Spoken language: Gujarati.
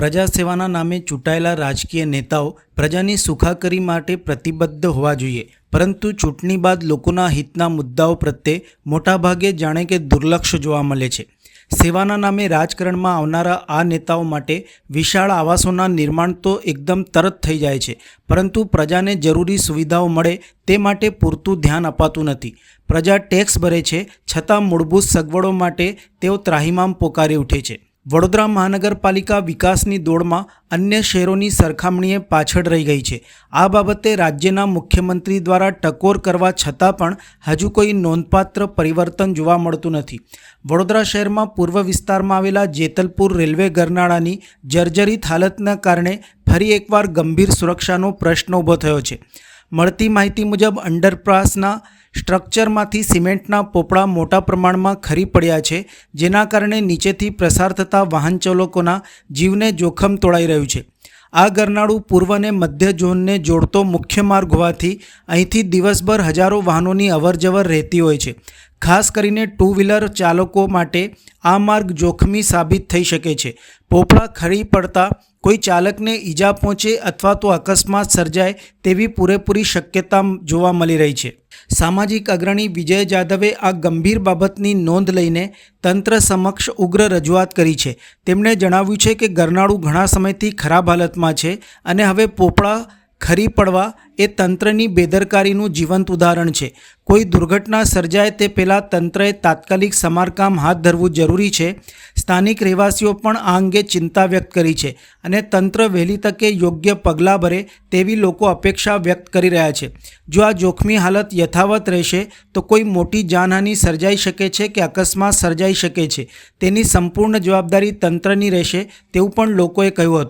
પ્રજાસેવાના નામે ચૂંટાયેલા રાજકીય નેતાઓ પ્રજાની સુખાકરી માટે પ્રતિબદ્ધ હોવા જોઈએ. પરંતુ ચૂંટણી બાદ લોકોના હિતના મુદ્દાઓ પ્રત્યે મોટાભાગે જાણે કે દુર્લક્ષ જોવા મળે છે. સેવાના નામે રાજકારણમાં આવનારા આ નેતાઓ માટે વિશાળ આવાસોના નિર્માણ તો એકદમ તરત થઈ જાય છે. પરંતુ પ્રજાને જરૂરી સુવિધાઓ મળે તે માટે પૂરતું ધ્યાન અપાતું નથી. પ્રજા ટેક્સ ભરે છે, છતાં મૂળભૂત સગવડો માટે તેઓ ત્રાહિમામ પોકારી ઉઠે છે. વડોદરા મહાનગરપાલિકા વિકાસની દોડમાં અન્ય શહેરોની સરખામણીએ પાછળ રહી ગઈ છે. આ બાબતે રાજ્યના મુખ્યમંત્રી દ્વારા ટકોર કરવા છતાં પણ હજુ કોઈ નોંધપાત્ર પરિવર્તન જોવા મળતું નથી. વડોદરા શહેરમાં પૂર્વ વિસ્તારમાં આવેલા જેતલપુર રેલવે ગરનાળાની જર્જરિત હાલતના કારણે ફરી એકવાર ગંભીર સુરક્ષાનો પ્રશ્ન ઊભો થયો છે. મળતી માહિતી મુજબ અંડરપાસના સ્ટ્રક્ચરમાંથી સિમેન્ટના પોપડા મોટા પ્રમાણમાં ખરી પડ્યા છે, જેના કારણે નીચેથી પ્રસાર થતા વાહન ચાલકોના જીવને જોખમ તોળાઈ રહ્યું છે. આ ગરનાળું પૂર્વ અને મધ્ય ઝોનને જોડતો મુખ્ય માર્ગ હોવાથી અહીંથી દિવસભર હજારો વાહનોની અવરજવર રહેતી હોય છે. ખાસ કરીને ટુ વ્હીલર ચાલકો માટે આ માર્ગ જોખમી સાબિત થઈ શકે છે. પોપળા ખરી પડતા કોઈ ચાલકને ઈજા પહોંચે અથવા તો અકસ્માત સર્જાય તેવી પૂરેપૂરી શક્યતા જોવા મળી રહી છે. સામાજિક અગ્રણી વિજય જાધવે આ ગંભીર બાબતની નોંધ લઈને તંત્ર સમક્ષ ઉગ્ર રજૂઆત કરી છે. તેમણે જણાવ્યું છે કે ગરનાળું ઘણા સમયથી ખરાબ હાલતમાં છે અને હવે પોપડા ખરી પડવા એ તંત્રની બેદરકારીનું જીવંત ઉદાહરણ છે. કોઈ દુર્ઘટના સર્જાય તે પહેલાં તંત્રએ તાત્કાલિક સમારકામ હાથ ધરવું જરૂરી છે. સ્થાનિક રહેવાસીઓ પણ આ અંગે ચિંતા વ્યક્ત કરી છે અને તંત્ર વહેલી તકે યોગ્ય પગલાં ભરે તેવી લોકો અપેક્ષા વ્યક્ત કરી રહ્યા છે. જો આ જોખમી હાલત યથાવત રહેશે, તો કોઈ મોટી જાનહાનિ સર્જાઈ શકે છે કે અકસ્માત સર્જાઈ શકે છે? તેની સંપૂર્ણ જવાબદારી તંત્રની રહેશે તેવું પણ લોકોએ કહ્યું હતું.